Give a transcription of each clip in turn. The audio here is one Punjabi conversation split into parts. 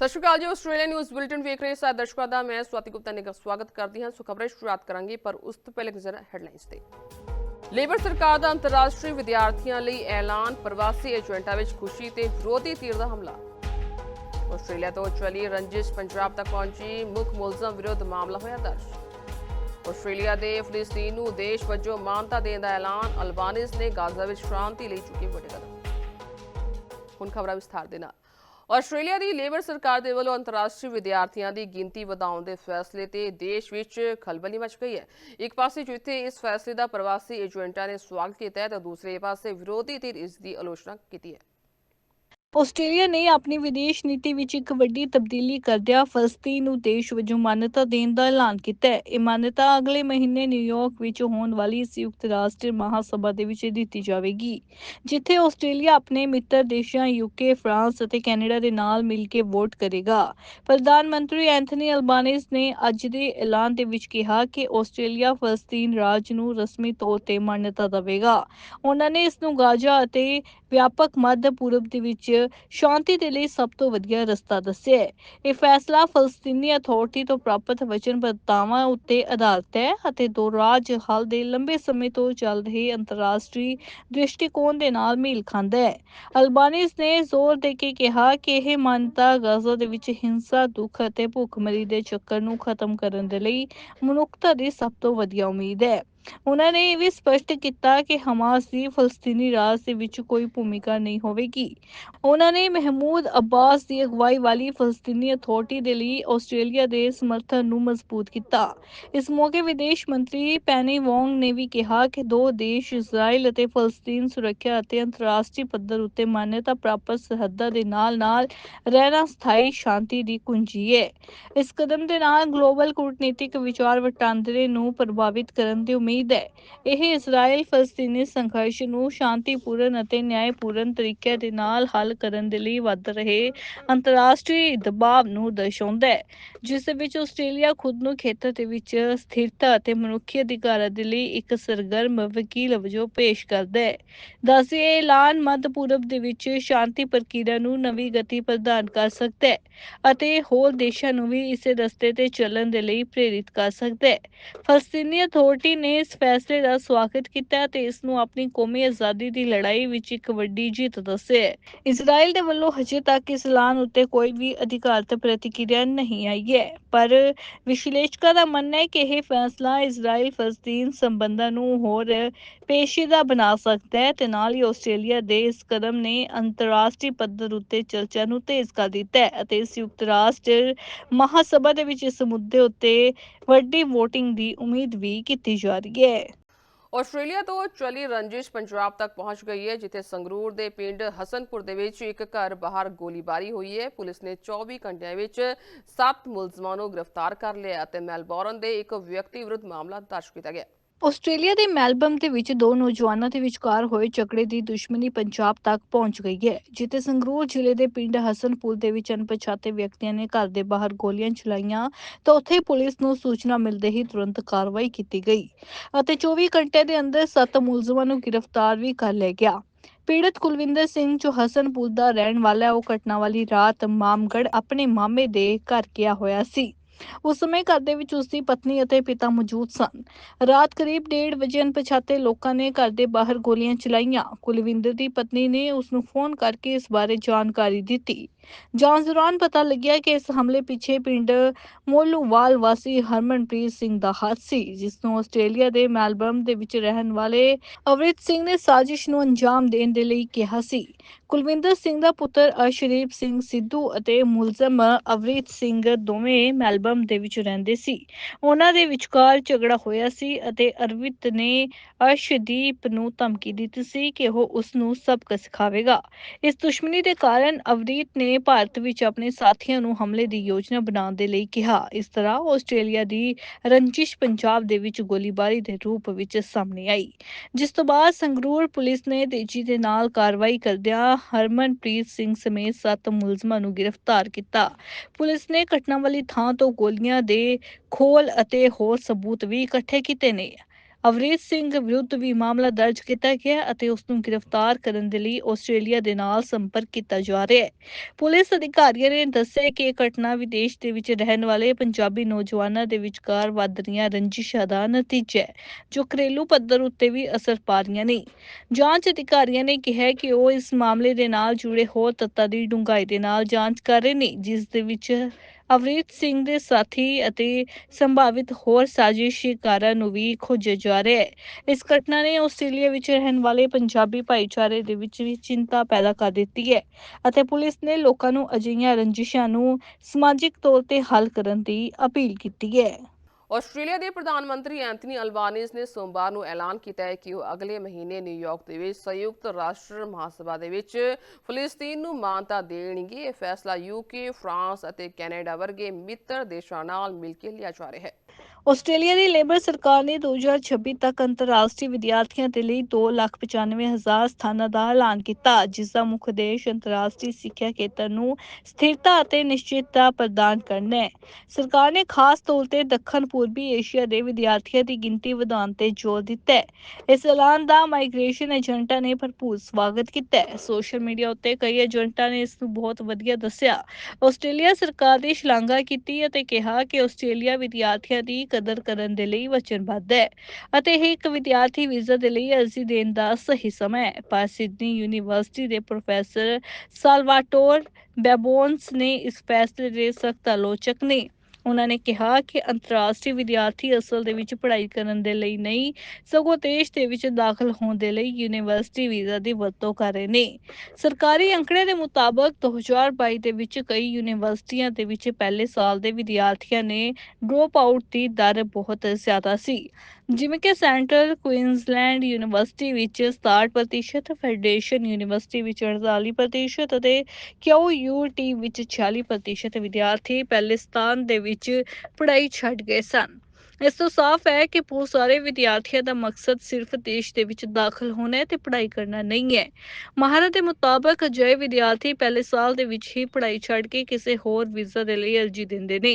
ਸਤਿ ਸ਼੍ਰੀ ਅਕਾਲ ਜੀ, ਆਸਟ੍ਰੇਲੀਆ ਨਿਊਜ਼ ਬੁਲੇਟਿਨ ਵੇਖ ਰਹੇ ਸਾਰੇ ਦਰਸ਼ਕਾਂ ਦਾ, ਮੈਂ ਸਵਾਤੀ ਗੁਪਤਾ ਨੇ ਸਵਾਗਤ ਕਰਦੀ ਹਾਂ। ਸੋ ਖਬਰਾਂ ਸ਼ੁਰੂਆਤ ਕਰਾਂਗੇ, ਪਰ ਉਸ ਤੋਂ ਪਹਿਲੇ ਨਜ਼ਰ ਹੈਡਲਾਈਨਸ ਤੇ। ਲੇਬਰ ਸਰਕਾਰ ਦਾ ਅੰਤਰਰਾਸ਼ਟਰੀ ਵਿਦਿਆਰਥੀਆਂ ਲਈ ਐਲਾਨ, ਪ੍ਰਵਾਸੀ ਏਜੰਟਾਂ ਵਿੱਚ ਖੁਸ਼ੀ ਤੇ ਵਿਰੋਧੀ ਧਿਰ ਦਾ ਹਮਲਾ। ਆਸਟ੍ਰੇਲੀਆ ਤੋਂ ਚਲੀ ਰੰਜਿਸ਼ ਪੰਜਾਬ ਤੱਕ ਪਹੁੰਚੀ, ਮੁੱਖ ਮੁਲਜ਼ਮ ਵਿਰੁੱਧ ਮਾਮਲਾ ਹੋਇਆ ਦਰਜ। ਆਸਟ੍ਰੇਲੀਆ ਦੇ ਫਲਸਤੀਨ ਨੂੰ ਦੇਸ਼ ਵਜੋਂ ਮਾਨਤਾ ਦੇਣ ਦਾ ਐਲਾਨ ਅਲਬਾਨਿਸ ਨੇ ਗਾਜ਼ਾ ਵਿੱਚ ਸ਼ਾਂਤੀ ਲਈ ਚੁੱਕੇ ਵੱਡੇ ਕਦਮ। ਹੁਣ ਖਬਰਾਂ ਵਿਸਥਾਰ ਦੇ ਨਾਲ। ਆਸਟ੍ਰੇਲੀਆ ਦੀ ਲੇਬਰ ਸਰਕਾਰ ਦੇ ਵੱਲੋਂ ਅੰਤਰਰਾਸ਼ਟਰੀ ਵਿਦਿਆਰਥੀਆਂ ਦੀ ਗਿਣਤੀ ਵਧਾਉਣ ਦੇ ਫੈਸਲੇ ਤੇ ਦੇਸ਼ ਵਿੱਚ ਖਲਬਲੀ ਮਚ ਗਈ ਹੈ। ਇੱਕ ਪਾਸੇ ਜਿੱਥੇ ਇਸ ਫੈਸਲੇ ਦਾ ਪ੍ਰਵਾਸੀ ਏਜੰਟਾਂ ਨੇ ਸਵਾਗਤ ਕੀਤਾ ਹੈ, ਤਾਂ ਦੂਸਰੇ ਪਾਸੇ ਵਿਰੋਧੀ ਧਿਰ ਇਸ ਦੀ ਆਲੋਚਨਾ ਕੀਤੀ ਹੈ। ਆਸਟ੍ਰੇਲੀਆ ਨੇ ਆਪਣੀ ਵਿਦੇਸ਼ ਨੀਤੀ ਵਿੱਚ ਇੱਕ ਵੱਡੀ ਤਬਦੀਲੀ ਕਰਦਿਆਂ ਫਲਸਤੀਨ ਨੂੰ ਦੇਸ਼ ਵਜੋਂ ਮਾਨਤਾ ਦੇਣ ਦਾ ਐਲਾਨ ਕੀਤਾ ਹੈ। ਇਹ ਮਾਨਤਾ ਅਗਲੇ ਮਹੀਨੇ ਨਿਊਯਾਰਕ ਵਿੱਚ ਹੋਣ ਵਾਲੀ ਸੰਯੁਕਤ ਰਾਸ਼ਟਰ ਮਹਾਸਭਾ ਦੇ ਵਿੱਚ ਦਿੱਤੀ ਜਾਵੇਗੀ, ਜਿੱਥੇ ਆਸਟ੍ਰੇਲੀਆ ਆਪਣੇ ਮਿੱਤਰ ਦੇਸ਼ਾਂ ਯੂਕੇ ਫਰਾਂਸ ਅਤੇ ਕੈਨੇਡਾ ਦੇ ਨਾਲ ਮਿਲ ਕੇ ਵੋਟ ਕਰੇਗਾ। ਪ੍ਰਧਾਨ ਮੰਤਰੀ ਐਂਥਨੀ ਅਲਬਾਨਿਸ ਨੇ ਅੱਜ ਦੇ ਐਲਾਨ ਦੇ ਵਿੱਚ ਕਿਹਾ ਕਿ ਆਸਟ੍ਰੇਲੀਆ ਫਲਸਤੀਨ ਰਾਜ ਨੂੰ ਰਸਮੀ ਤੌਰ ਤੇ ਮਾਨਤਾ ਦੇਵੇਗਾ। ਉਹਨਾਂ ਨੇ ਇਸ ਨੂੰ ਗਾਜ਼ਾ ਅਤੇ ਵਿਆਪਕ ਮੱਧ ਪੂਰਬ ਦੇ ਵਿੱਚ ਸ਼ਾਂਤੀ ਦੇ ਲਈ ਸਭ ਤੋਂ ਵਧੀਆ ਰਸਤਾ ਦੱਸਿਆ ਹੈ। ਇਹ ਫੈਸਲਾ ਫਲਸਤੀਨੀ ਅਥਾਰਟੀ ਤੋਂ ਪ੍ਰਾਪਤ ਵਚਨਬੱਧਤਾਵਾਂ ਉੱਤੇ ਆਧਾਰਿਤ ਹੈ ਅਤੇ ਦੋ ਰਾਜ ਹੱਲ ਦੇ ਲੰਬੇ ਸਮੇਂ ਤੋਂ ਚੱਲ ਰਹੇ ਅੰਤਰਰਾਸ਼ਟਰੀ ਦ੍ਰਿਸ਼ਟੀਕੋਣ ਦੇ ਨਾਲ ਮੇਲ ਖਾਂਦਾ ਹੈ। ਅਲਬਾਨੀਜ਼ ਨੇ ਜ਼ੋਰ ਦੇ ਕੇ ਕਿਹਾ ਕਿ ਇਹ ਮਾਨਤਾ ਗਾਜ਼ਾ ਦੇ ਵਿੱਚ ਹਿੰਸਾ, ਦੁੱਖ ਅਤੇ ਭੁੱਖਮਰੀ ਦੇ ਚੱਕਰ ਨੂੰ ਖਤਮ ਕਰਨ ਦੇ ਲਈ ਮਨੁੱਖਤਾ ਦੀ ਸਭ ਤੋਂ ਵਧੀਆ ਉਮੀਦ ਹੈ। ਉਹਨਾਂ ਨੇ ਇਹ ਵੀ ਸਪਸ਼ਟ ਕੀਤਾ ਕਿ ਹਮਾਸ ਦੀ ਫਲਸਤੀਨੀ ਰਾਜ ਦੇ ਵਿੱਚ ਕੋਈ ਭੂਮਿਕਾ ਨਹੀਂ ਹੋਵੇਗੀ। ਉਹਨਾਂ ਨੇ ਮਹਿਮੂਦ ਅਬਾਸ ਦੀ ਅਗਵਾਈ ਵਾਲੀ ਫਲਸਤੀਨੀ ਅਥਾਰਟੀ ਦੇ ਲਈ ਆਸਟ੍ਰੇਲੀਆ ਦੇ ਸਮਰਥਨ ਨੂੰ ਮਜ਼ਬੂਤ ਕੀਤਾ। ਇਸ ਮੌਕੇ ਵਿਦੇਸ਼ ਮੰਤਰੀ ਪੈਨੀ ਵੋਂਗ ਨੇ ਵੀ ਕਿਹਾ ਕਿ ਦੋ ਦੇਸ਼, ਇਜ਼ਰਾਈਲ ਅਤੇ ਫਲਸਤੀਨ ਸੁਰੱਖਿਆ ਅਤੇ ਅੰਤਰਰਾਸ਼ਟਰੀ ਪੱਧਰ ਉੱਤੇ ਮਾਨਤਾ ਪ੍ਰਾਪਤ ਸਰਹੱਦਾਂ ਦੇ ਨਾਲ-ਨਾਲ ਰਹਿਣਾ ਸਥਾਈ ਸ਼ਾਂਤੀ ਦੀ ਕੁੰਜੀ ਹੈ। ਇਸ ਕਦਮ ਦੇ ਨਾਲ ਗਲੋਬਲ ਕੂਟਨੀਤਿਕ ਵਿਚਾਰ ਵਟਾਂਦਰੇ ਨੂੰ ਪ੍ਰਭਾਵਿਤ ਕਰਨ ਦੀ ਉਮੀਦ ਹੈ। ਇਹ ਇਜ਼ਰਾਈਲ ਫਲਸਤੀਨੀ ਸੰਘਰਸ਼ ਨੂੰ ਸ਼ਾਂਤੀਪੂਰਨ ਅਤੇ ਨਿਆਂਪੂਰਨ ਤਰੀਕੇ ਦੇ ਨਾਲ ਹੱਲ ਕਰਨ ਦੇ ਲਈ ਵੱਧ ਰਹੇ ਅੰਤਰਰਾਸ਼ਟਰੀ ਦਬਾਅ ਨੂੰ ਦਰਸਾਉਂਦਾ ਹੈ, ਜਿਸ ਵਿੱਚ ਆਸਟ੍ਰੇਲੀਆ ਖੁਦ ਨੂੰ ਖੇਤਰ ਦੇ ਵਿੱਚ ਸਥਿਰਤਾ ਅਤੇ ਮਨੁੱਖੀ ਅਧਿਕਾਰਾਂ ਦੇ ਲਈ ਇੱਕ ਸਰਗਰਮ ਵਕੀਲ ਵਜੋਂ ਪੇਸ਼ ਕਰਦਾ ਹੈ। ਦੱਸਦੇ ਐਲਾਨ ਮੱਧ ਪੂਰਬ ਦੇ ਵਿੱਚ ਸ਼ਾਂਤੀ ਪ੍ਰਕਿਰਿਆ ਨੂੰ ਨਵੀਂ ਗਤੀ ਪ੍ਰਦਾਨ ਕਰ ਸਕਦਾ ਹੈ ਅਤੇ ਹੋਰ ਦੇਸ਼ਾਂ ਨੂੰ ਵੀ ਇਸੇ ਰਸਤੇ ਤੇ ਚੱਲਣ ਦੇ ਲਈ ਪ੍ਰੇਰਿਤ ਕਰ ਸਕਦਾ ਹੈ। ਫਲਸਤੀਨੀ ਅਥਾਰਟੀ ਨੇ ਇਸ ਫੈਸਲੇ ਦਾ ਸਵਾਗਤ ਕੀਤਾ ਅਤੇ ਇਸ ਨੂੰ ਆਪਣੀ ਕੌਮੀ ਆਜ਼ਾਦੀ ਦੀ ਲੜਾਈ ਵਿੱਚ ਇੱਕ ਵੱਡੀ ਜਿੱਤ ਦੱਸਿਆ ਇਜ਼ਰਾਈਲ ਦੇ ਵੱਲੋਂ ਹਜੇ ਤੱਕ ਇਸ ਐਲਾਨ ਉੱਤੇ ਕੋਈ ਵੀ ਅਧਿਕਾਰਤ ਪ੍ਰਤੀਕਿਰਿਆ ਨਹੀਂ ਆਈ ਹੈ। ਪਰ ਵਿਸ਼ਲੇਸ਼ਕਾਂ ਦਾ ਮੰਨਣਾ ਹੈ ਕਿ ਇਹ ਫੈਸਲਾ ਇਜ਼ਰਾਈਲ ਫਲਸਤੀਨ ਸੰਬੰਧਾਂ ਨੂੰ ਹੋਰ ਪੇਸ਼ੀਦਾ ਬਣਾ ਸਕਦਾ ਹੈ ਤੇ ਨਾਲ ਹੀ ਆਸਟ੍ਰੇਲੀਆ ਦੇ ਇਸ ਕਦਮ ਨੇ ਅੰਤਰਰਾਸ਼ਟਰੀ ਪੱਧਰ ਉੱਤੇ ਚਰਚਾ ਨੂੰ ਤੇਜ਼ ਕਰ ਦਿੱਤਾ ਹੈ ਅਤੇ ਸੰਯੁਕਤ ਰਾਸ਼ਟਰ ਮਹਾਸਭਾ ਦੇ ਵਿੱਚ ਇਸ ਮੁੱਦੇ ਉੱਤੇ ਵੱਡੀ VOTING ਦੀ ਉਮੀਦ ਵੀ ਕੀਤੀ ਜਾ ਰਹੀ ਹੈ। ਆਸਟ੍ਰੇਲੀਆ ਤੋਂ ਚਲੀ ਰੰਜਿਸ਼ ਪੰਜਾਬ ਤੱਕ ਪਹੁੰਚ ਗਈ ਹੈ, ਜਿੱਥੇ ਸੰਗਰੂਰ ਦੇ ਪਿੰਡ ਹਸਨਪੁਰ ਦੇ ਵਿੱਚ ਇੱਕ ਘਰ ਬਾਹਰ ਗੋਲੀਬਾਰੀ ਹੋਈ ਹੈ। ਪੁਲਿਸ ਨੇ 24 ਘੰਟਿਆਂ ਵਿੱਚ 7 ਮੁਲਜ਼ਮਾਂ ਨੂੰ ਗ੍ਰਿਫਤਾਰ ਕਰ ਲਿਆ ਅਤੇ ਮੈਲਬੌਰਨ ਦੇ ਇੱਕ ਵਿਅਕਤੀ ਵਿਰੁੱਧ ਮਾਮਲਾ ਦਰਜ ਕੀਤਾ ਗਿਆ। ਆਸਟ੍ਰੇਲੀਆ ਦੇ ਮੈਲਬਮ ਦੇ ਵਿੱਚ ਦੋ ਨੌਜਵਾਨਾਂ ਦੇ ਵਿਚਕਾਰ ਹੋਏ ਝਗੜੇ ਦੀ ਦੁਸ਼ਮਣੀ ਪੰਜਾਬ ਤੱਕ ਪਹੁੰਚ ਗਈ ਹੈ, ਜਿੱਥੇ ਸੰਗਰੂਰ ਜ਼ਿਲ੍ਹੇ ਦੇ ਪਿੰਡ ਹਸਨਪੁਰ ਦੇ ਵਿੱਚ ਅਣਪਛਾਤੇ ਵਿਅਕਤੀਆਂ ਨੇ ਘਰ ਦੇ ਬਾਹਰ ਗੋਲੀਆਂ ਚਲਾਈਆਂ ਤਾਂ ਉੱਥੇ ਪੁਲਿਸ ਨੂੰ ਸੂਚਨਾ ਮਿਲਦੇ ਹੀ ਤੁਰੰਤ ਕਾਰਵਾਈ ਕੀਤੀ ਗਈ ਅਤੇ 24 ਘੰਟੇ ਦੇ ਅੰਦਰ 7 ਮੁਲਜ਼ਮਾਂ ਨੂੰ ਗ੍ਰਿਫਤਾਰ ਵੀ ਕਰ ਲਿਆ ਗਿਆ। ਪੀੜਤ ਕੁਲਵਿੰਦਰ ਸਿੰਘ ਜੋ ਹਸਨਪੁਰ ਦਾ ਰਹਿਣ ਵਾਲਾ ਹੈ, ਉਹ ਘਟਨਾ ਵਾਲੀ ਰਾਤ ਮਾਮਗੜ ਆਪਣੇ ਮਾਮੇ ਦੇ ਘਰ ਗਿਆ ਹੋਇਆ ਸੀ। ਉਸ ਸਮੇਂ ਘਰ ਦੇ ਵਿੱਚ ਉਸ ਦੀ ਪਤਨੀ ਅਤੇ ਪਿਤਾ ਮੌਜੂਦ ਸਨ। ਰਾਤ ਕਰੀਬ 1:30 ਵਜੇ ਅਣਪਛਾਤੇ ਲੋਕਾਂ ਨੇ ਘਰ ਦੇ ਬਾਹਰ ਗੋਲੀਆਂ ਚਲਾਈਆਂ। ਕੁਲਵਿੰਦਰ ਦੀ ਪਤਨੀ ਨੇ ਉਸ ਨੂੰ ਫੋਨ ਕਰਕੇ ਇਸ ਬਾਰੇ ਜਾਣਕਾਰੀ ਦਿੱਤੀ। ਜਾਂਚ ਦੌਰਾਨ ਪਤਾ ਲੱਗਿਆ ਕਿ ਇਸ ਹਮਲੇ ਪਿੱਛੇ ਪਿੰਡ ਮੋਲੂਵਾਲ ਵਾਸੀ ਹਰਮਨਪ੍ਰੀਤ ਸਿੰਘ ਦਾ ਹੱਥ ਸੀ ਜਿਸ ਨੂੰ ਆਸਟ੍ਰੇਲੀਆ ਦੇ ਮੈਲਬਰਨ ਦੇ ਵਿੱਚ ਰਹਿਣ ਵਾਲੇ ਅਵਰਿਤ ਸਿੰਘ ਨੇ ਸਾਜ਼ਿਸ਼ ਨੂੰ ਅੰਜਾਮ ਦੇਣ ਦੇ ਲਈ ਕਿਹਾ ਸੀ। ਕੁਲਵਿੰਦਰ ਸਿੰਘ ਦਾ ਪੁੱਤਰ ਅਰਸ਼ਦੀਪ ਸਿੰਘ ਸਿੱਧੂ ਅਤੇ ਮੁਲਜ਼ਮ ਅਵਰੀਤ ਸਿੰਘ ਦੋਵੇਂ ਮੈਲਬਮ ਦੇ ਵਿੱਚ ਰਹਿੰਦੇ ਸੀ। ਉਹਨਾਂ ਦੇ ਵਿਚਕਾਰ ਝਗੜਾ ਹੋਇਆ ਸੀ ਅਤੇ ਅਰਵਿਤ ਨੇ ਅਰਸ਼ਦੀਪ ਨੂੰ ਧਮਕੀ ਦਿੱਤੀ ਸੀ ਕਿ ਉਹ ਉਸ ਨੂੰ ਸਬਕ ਸਿਖਾਵੇਗਾ। ਇਸ ਦੁਸ਼ਮਣੀ ਦੇ ਕਾਰਨ ਅਵਰੀਤ ਨੇ ਭਾਰਤ ਵਿੱਚ ਆਪਣੇ ਸਾਥੀਆਂ ਨੂੰ ਹਮਲੇ ਦੀ ਯੋਜਨਾ ਬਣਾਉਣ ਦੇ ਲਈ ਕਿਹਾ। ਇਸ ਤਰ੍ਹਾਂ ਆਸਟ੍ਰੇਲੀਆ ਦੀ ਰੰਜਿਸ਼ ਪੰਜਾਬ ਦੇ ਵਿੱਚ ਗੋਲੀਬਾਰੀ ਦੇ ਰੂਪ ਵਿੱਚ ਸਾਹਮਣੇ ਆਈ, ਜਿਸ ਤੋਂ ਬਾਅਦ ਸੰਗਰੂਰ ਪੁਲਿਸ ਨੇ ਤੇਜ਼ੀ ਦੇ ਨਾਲ ਕਾਰਵਾਈ ਕਰਦਿਆਂ ਹਰਮਨਪ੍ਰੀਤ ਸਿੰਘ ਸਮੇਤ ਸੱਤ ਮੁਲਜ਼ਮਾਂ ਨੂੰ ਗ੍ਰਿਫਤਾਰ ਕੀਤਾ। ਪੁਲਿਸ ਨੇ ਘਟਨਾ ਵਾਲੀ ਥਾਂ ਤੋਂ ਗੋਲੀਆਂ ਦੇ ਖੋਲ ਅਤੇ ਹੋਰ ਸਬੂਤ ਵੀ ਇਕੱਠੇ ਕੀਤੇ ਨੇ। ਅਵਰੀਤ ਸਿੰਘ ਵਿਰੁੱਧ ਵੀ ਮਾਮਲਾ ਦਰਜ ਕੀਤਾ ਗਿਆ ਅਤੇ ਉਸ ਨੂੰ ਗ੍ਰਿਫਤਾਰ ਕਰਨ ਦੇ ਲਈ ਆਸਟ੍ਰੇਲੀਆ ਦੇ ਨਾਲ ਸੰਪਰਕ ਕੀਤਾ ਜਾ ਰਿਹਾ ਹੈ। ਪੁਲਿਸ ਅਧਿਕਾਰੀਆਂ ਨੇ ਦੱਸਿਆ ਕਿ ਇਹ ਘਟਨਾ ਵਿਦੇਸ਼ ਦੇ ਵਿੱਚ ਰਹਿਣ ਵਾਲੇ ਪੰਜਾਬੀ ਨੌਜਵਾਨਾਂ ਦੇ ਵਿਚਕਾਰ ਵੱਧ ਰਹੀਆਂ ਰੰਜਿਸ਼ਾਂ ਦਾ ਨਤੀਜਾ ਹੈ, ਜੋ ਘਰੇਲੂ ਪੱਧਰ ਉੱਤੇ ਵੀ ਅਸਰ ਪਾ ਰਹੀਆਂ ਨੇ। ਜਾਂਚ ਅਧਿਕਾਰੀਆਂ ਨੇ ਕਿਹਾ ਕਿ ਉਹ ਇਸ ਮਾਮਲੇ ਦੇ ਨਾਲ ਜੁੜੇ ਹੋਰ ਤੱਤਾਂ ਦੀ ਡੂੰਘਾਈ ਦੇ ਨਾਲ ਜਾਂਚ ਕਰ ਰਹੇ ਨੇ, ਜਿਸ ਦੇ ਵਿੱਚ ਅਵਰੀਤ ਸਿੰਘ ਦੇ ਸਾਥੀ ਅਤੇ ਸੰਭਾਵਿਤ ਹੋਰ ਸਾਜ਼ਿਸ਼ਕਾਰਾਂ ਨੂੰ ਵੀ ਖੋਜਿਆ ਜਾ ਰਿਹਾ ਹੈ। ਇਸ ਘਟਨਾ ਨੇ ਆਸਟ੍ਰੇਲੀਆ ਵਿੱਚ ਰਹਿਣ ਵਾਲੇ ਪੰਜਾਬੀ ਭਾਈਚਾਰੇ ਦੇ ਵਿੱਚ ਵੀ ਚਿੰਤਾ ਪੈਦਾ ਕਰ ਦਿੱਤੀ ਹੈ ਅਤੇ ਪੁਲਿਸ ਨੇ ਲੋਕਾਂ ਨੂੰ ਅਜਿਹੀਆਂ ਰੰਜਿਸ਼ਾਂ ਨੂੰ ਸਮਾਜਿਕ ਤੌਰ ਤੇ ਹੱਲ ਕਰਨ ਦੀ ਅਪੀਲ ਕੀਤੀ ਹੈ। ਆਸਟ੍ਰੇਲੀਆ ਦੇ ਪ੍ਰਧਾਨ ਮੰਤਰੀ ਐਂਥਨੀ ਅਲਬਾਨੀਜ਼ ਨੇ ਸੋਮਵਾਰ ਨੂੰ ਐਲਾਨ ਕੀਤਾ ਹੈ ਕਿ ਉਹ ਅਗਲੇ ਮਹੀਨੇ ਨਿਊਯਾਰਕ ਦੇ ਵਿੱਚ ਸੰਯੁਕਤ ਰਾਸ਼ਟਰ ਮਹਾਸਭਾ ਦੇ ਵਿੱਚ ਫਲਸਤੀਨ ਨੂੰ ਮਾਨਤਾ ਦੇਣਗੇ। ਇਹ ਫੈਸਲਾ ਯੂਕੇ ਫਰਾਂਸ ਅਤੇ ਕੈਨੇਡਾ ਵਰਗੇ ਮਿੱਤਰ ਦੇਸ਼ਾਂ ਨਾਲ ਮਿਲ ਕੇ ਲਿਆ ਜਾ ਰਿਹਾ ਹੈ। ਆਸਟ੍ਰੇਲੀਆ ਦੀ ਲੇਬਰ ਸਰਕਾਰ ਨੇ 2026 ਤੱਕ ਅੰਤਰਰਾਸ਼ਟਰੀ ਵਿਦਿਆਰਥੀਆਂ ਦੇ ਲਈ 2,95,000 ਸਥਾਨਾਂ ਦਾ ਐਲਾਨ ਕੀਤਾ ਜਿਸ ਦਾ ਮੁੱਖ ਉਦੇਸ਼ ਅੰਤਰਰਾਸ਼ਟਰੀ ਸਿੱਖਿਆ ਖੇਤਰ ਨੂੰ ਸਥਿਰਤਾ ਅਤੇ ਨਿਸ਼ਚਿਤਤਾ ਪ੍ਰਦਾਨ ਕਰਨਾ ਹੈ। ਸਰਕਾਰ ਨੇ ਖਾਸ ਤੌਰ ਤੇ ਦੱਖਣ ਪੂਰਬੀ ਏਸ਼ੀਆ ਦੇ ਵਿਦਿਆਰਥੀਆਂ ਦੀ ਗਿਣਤੀ ਵਧਾਉਣ ਤੇ ਜ਼ੋਰ ਦਿੱਤਾ ਹੈ। ਇਸ ਐਲਾਨ ਦਾ ਮਾਈਗ੍ਰੇਸ਼ਨ ਏਜੰਟਾਂ ਨੇ ਭਰਪੂਰ ਸਵਾਗਤ ਕੀਤਾ ਹੈ। ਸੋਸ਼ਲ ਮੀਡੀਆ ਉੱਤੇ ਕਈ ਏਜੰਟਾਂ ਨੇ ਇਸ ਨੂੰ ਬਹੁਤ ਵਧੀਆ ਦੱਸਿਆ। ਆਸਟ੍ਰੇਲੀਆ ਸਰਕਾਰ ਦੀ ਸ਼ਲਾਘਾ ਕੀਤੀ ਅਤੇ ਕਿਹਾ ਕਿ ਆਸਟ੍ਰੇਲੀਆ ਵਿਦਿਆਰਥੀਆਂ ਦੀ ਕਦਰ ਕਰਨ ਦੇ ਲਈ ਵਚਨਬੱਧ ਹੈ ਅਤੇ ਇਹ ਇੱਕ ਵਿਦਿਆਰਥੀ ਵੀਜ਼ਾ ਦੇ ਲਈ ਅਰਜ਼ੀ ਦੇਣ ਦਾ ਸਹੀ ਸਮਾਂ ਹੈ। ਪਰ ਸਿਡਨੀ ਯੂਨੀਵਰਸਿਟੀ ਦੇ ਪ੍ਰੋਫੈਸਰ ਸਾਲਵਾਟੋਰ ਬੈਬੋਨਸ ਨੇ ਇਸ ਫੈਸਲੇ ਦੇ ਸਖਤ ਆਲੋਚਕ ਨੇ। ਉਹਨਾਂ ਨੇ ਕਿਹਾ ਕਿ ਅੰਤਰਰਾਸ਼ਟਰੀ ਵਿਦਿਆਰਥੀ ਅਸਲ ਦੇ ਵਿੱਚ ਪੜ੍ਹਾਈ ਕਰਨ ਦੇ ਲਈ ਨਹੀਂ, ਸਗੋਂ ਦੇਸ਼ ਦੇ ਵਿੱਚ ਦਾਖਲ ਹੋਣ ਦੇ ਲਈ ਯੂਨੀਵਰਸਿਟੀ ਵੀਜ਼ਾ ਦੀ ਵਰਤੋਂ ਕਰ ਰਹੇ ਨੇ। ਸਰਕਾਰੀ ਅੰਕੜੇ ਦੇ ਮੁਤਾਬਕ 2022 ਦੇ ਵਿੱਚ ਕਈ ਯੂਨੀਵਰਸਿਟੀਆਂ ਦੇ ਵਿੱਚ ਪਹਿਲੇ ਸਾਲ ਦੇ ਵਿਦਿਆਰਥੀਆਂ ਨੇ ਡ੍ਰੌਪ ਆਊਟ ਦੀ ਦਰ ਬਹੁਤ ਜ਼ਿਆਦਾ ਸੀ। ਜਿਵੇਂ ਕਿ ਸੈਂਟਰਲ ਕੁਇਨਜ਼ਲੈਂਡ ਯੂਨੀਵਰਸਿਟੀ ਵਿੱਚ 67% ਫੈਡਰੇਸ਼ਨ ਯੂਨੀਵਰਸਿਟੀ ਵਿੱਚ 48% ਅਤੇ QUT ਵਿੱਚ 46% ਵਿਦਿਆਰਥੀ ਪਹਿਲੇ ਸਥਾਨ ਦੇ ਵਿੱਚ ਪੜ੍ਹਾਈ ਛੱਡ ਗਏ ਸਨ। ਇਸ ਤੋਂ ਸਾਫ਼ ਹੈ ਕਿ ਬਹੁਤ ਸਾਰੇ ਵਿਦਿਆਰਥੀਆਂ ਦਾ ਮਕਸਦ ਸਿਰਫ ਦੇਸ਼ ਦੇ ਵਿੱਚ ਦਾਖਲ ਹੋਣਾ ਹੈ ਤੇ ਪੜ੍ਹਾਈ ਕਰਨਾ ਨਹੀਂ ਹੈ। ਮਹਾਰਤ ਦੇ ਮੁਤਾਬਕ ਅਜਿਹੇ ਵਿਦਿਆਰਥੀ ਪਹਿਲੇ ਸਾਲ ਦੇ ਵਿੱਚ ਹੀ ਪੜ੍ਹਾਈ ਛੱਡ ਕੇ ਕਿਸੇ ਹੋਰ ਵੀਜ਼ਾ ਦੇ ਲਈ ਅਰਜ਼ੀ ਦਿੰਦੇ ਨੇ,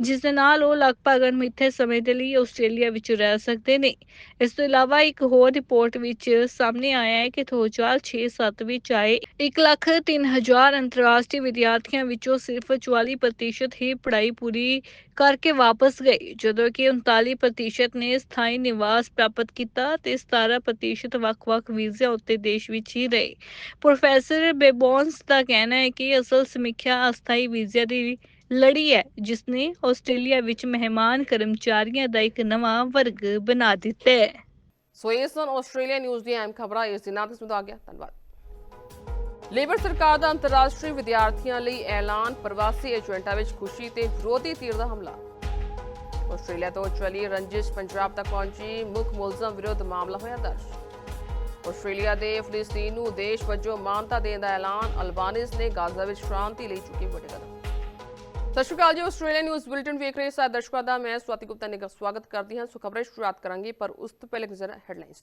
ਜਿਸ ਦੇ ਨਾਲ ਉਹ ਲਗਭਗ ਅਣਮਿੱਥੇ ਸਮੇਂ ਦੇ ਲਈ ਆਸਟ੍ਰੇਲੀਆ ਵਿੱਚ ਰਹਿ ਸਕਦੇ ਨੇ। ਇਸ ਤੋਂ ਇਲਾਵਾ ਇੱਕ ਹੋਰ ਰਿਪੋਰਟ ਵਿੱਚ ਸਾਹਮਣੇ ਆਇਆ ਹੈ ਕਿ 2006-7 ਵਿੱਚ ਆਏ 1 ਲੱਖ 3000 ਅੰਤਰਰਾਸ਼ਟਰੀ ਵਿਦਿਆਰਥੀਆਂ ਵਿੱਚੋਂ ਸਿਰਫ 44% ਹੀ ਪੜ੍ਹਾਈ ਪੂਰੀ ਕਰਕੇ ਵਾਪਸ ਗਏ, ਜਦੋਂ ਕਿ 39% ਨੇ ਸਥਾਈ ਨਿਵਾਸ ਪ੍ਰਾਪਤ ਕੀਤਾ ਤੇ 17% ਵੱਖ-ਵੱਖ ਵੀਜ਼ਿਆਂ ਉੱਤੇ ਦੇਸ਼ ਵਿੱਚ ਹੀ ਰਹੇ। ਪ੍ਰੋਫੈਸਰ ਬੇਬੋਨਸ ਦਾ ਕਹਿਣਾ ਹੈ ਕਿ ਅਸਲ ਸਮੀਖਿਆ ਅਸਥਾਈ ਵੀਜ਼ਿਆਂ ਦੀ ਲੜੀ ਹੈ ਜਿਸ ਨੇ ਆਸਟ੍ਰੇਲੀਆ ਵਿੱਚ ਮਹਿਮਾਨ ਕਰਮਚਾਰੀਆਂ ਦਾ ਇੱਕ ਨਵਾਂ ਵਰਗ ਬਣਾ ਦਿੱਤਾ ਹੈ। ਸੋ ਇਹ ਸਨ ਆਸਟ੍ਰੇਲੀਆ ਨਿਊਜ਼ ਦੀਆਂ ਅਹਿਮ ਖਬਰਾਂ, ਇਸ ਦਿਨਾਂ ਤੇ ਸੁਣਾ ਗਿਆ, ਧੰਨਵਾਦ। ਲੇਬਰ ਸਰਕਾਰ ਦਾ ਅੰਤਰਰਾਸ਼ਟਰੀ ਵਿਦਿਆਰਥੀਆਂ ਲਈ ਐਲਾਨ, ਪ੍ਰਵਾਸੀ ਏਜੰਟਾਂ ਵਿੱਚ ਖੁਸ਼ੀ ਤੇ ਵਿਰੋਧੀ ਧਿਰ ਦਾ ਹਮਲਾ। ਆਸਟ੍ਰੇਲੀਆ ਤੋਂ ਚਲੀ ਰੰਜਿਸ਼ ਪੰਜਾਬ ਤੱਕ ਪਹੁੰਚੀ, ਮੁੱਖ ਮੁਲਜ਼ਮ ਵਿਰੁੱਧ ਮਾਮਲਾ ਹੋਇਆ ਦਰਜ। ਆਸਟ੍ਰੇਲੀਆ ਦੇ ਫਲਸਤੀਨ ਨੂੰ ਦੇਸ਼ ਵਜੋਂ ਮਾਨਤਾ ਦੇਣ ਦਾ ਐਲਾਨ ਅਲਬਾਨਿਸ ਨੇ ਗਾਜ਼ਾ ਵਿੱਚ ਸ਼ਾਂਤੀ ਲਈ ਚੁੱਕੀ ਵੱਡੇ ਕਦਮ। ਸਤਿ ਸ਼੍ਰੀ ਅਕਾਲ ਜੀ, ਆਸਟ੍ਰੇਲੀਆ ਨਿਊਜ਼ ਬੁਲੇਟਿਨ ਵੇਖ ਰਹੇ ਸਾਰੇ ਦਰਸ਼ਕਾਂ ਦਾ, ਮੈਂ ਸਵਾਤੀ ਗੁਪਤਾ ਨੇ ਸਵਾਗਤ ਕਰਦੀ ਹਾਂ। ਸੋ ਖਬਰਾਂ ਸ਼ੁਰੂਆਤ ਕਰਾਂਗੇ, ਪਰ ਉਸ ਤੋਂ ਪਹਿਲੇ ਇੱਕ ਜ਼ਰਾ ਹੈਡਲਾਈਨਸ